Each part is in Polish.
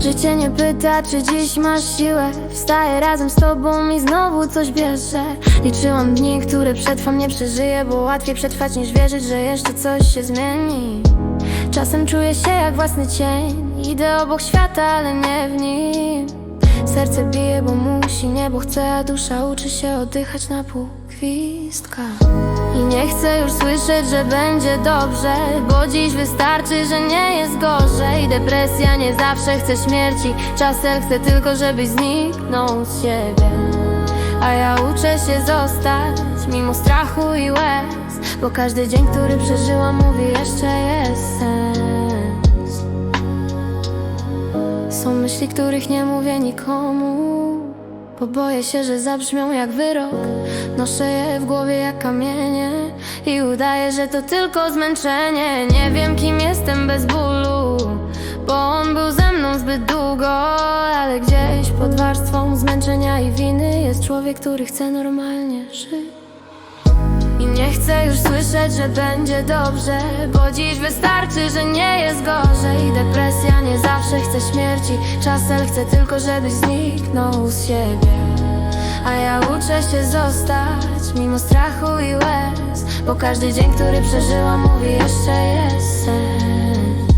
Życie nie pyta, czy dziś masz siłę. Wstaję razem z tobą i znowu coś bierze. Liczyłam dni, które przetrwam, nie przeżyję Bo łatwiej przetrwać niż wierzyć, że jeszcze coś się zmieni. Czasem czuję się jak własny cień. Idę obok świata, ale nie w nim Serce bije, bo musi, nie bo chce A dusza uczy się oddychać na pół gwizdka I nie chcę już słyszeć, że będzie dobrze Bo dziś wystarczy, że nie jest gorzej. Depresja nie zawsze chce śmierci Czasem chcę tylko, żebyś zniknął z siebie. A ja uczę się zostać Mimo strachu i łez Bo każdy dzień, który przeżyłam Mówi jeszcze jest Są myśli, których nie mówię nikomu. Bo boję się, że zabrzmią jak wyrok. Noszę je w głowie jak kamienie I udaję, że to tylko zmęczenie. Nie wiem kim jestem bez bólu Bo on był ze mną zbyt długo. Ale gdzieś pod warstwą zmęczenia i winy Jest człowiek, który chce normalnie żyć i nie chcę już słyszeć, że będzie dobrze Bo dziś wystarczy, że nie jest gorzej. Depresja nie zawsze chce śmierci Czasem chcę tylko, żebyś zniknął z siebie. A ja uczę się zostać Mimo strachu i łez Bo każdy dzień, który przeżyłam Mówi jeszcze jest sens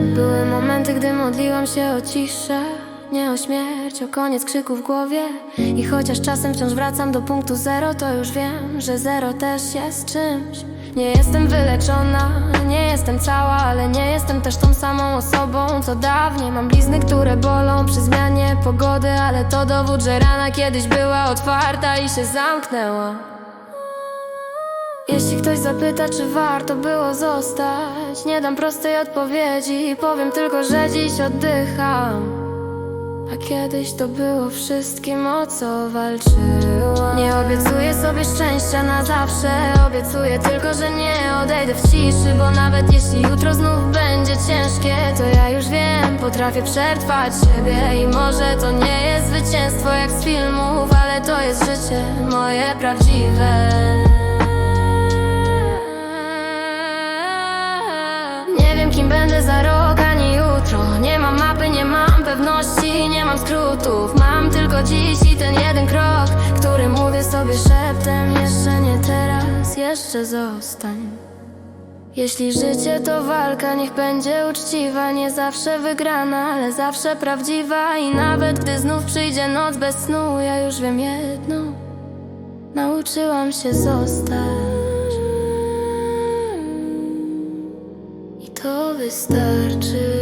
Były momenty, gdy modliłam się o ciszę Nie o śmierć, o koniec krzyku w głowie I chociaż czasem wciąż wracam do punktu zero To już wiem, że zero też jest czymś Nie jestem wyleczona, nie jestem cała Ale nie jestem też tą samą osobą co dawniej Mam blizny, które bolą przy zmianie pogody Ale to dowód, że rana kiedyś była otwarta i się zamknęła jeśli ktoś zapyta, czy warto było zostać, nie dam prostej odpowiedzi. Powiem tylko, że dziś oddycham. A kiedyś to było wszystkim, o co walczyłam. Nie obiecuję sobie szczęścia na zawsze. Obiecuję tylko, że nie odejdę w ciszy, bo nawet jeśli jutro znów będzie ciężkie, to ja już wiem, potrafię przetrwać siebie. I może to nie jest zwycięstwo jak z filmów, ale to jest życie moje prawdziwe. Mam skrótów Mam tylko dziś i ten jeden krok Który mówię sobie szeptem Jeszcze nie teraz, jeszcze zostań. Jeśli życie to walka, niech będzie uczciwa Nie zawsze wygrana, ale zawsze prawdziwa. I nawet gdy znów przyjdzie noc bez snu Ja już wiem jedno Nauczyłam się zostać. I to wystarczy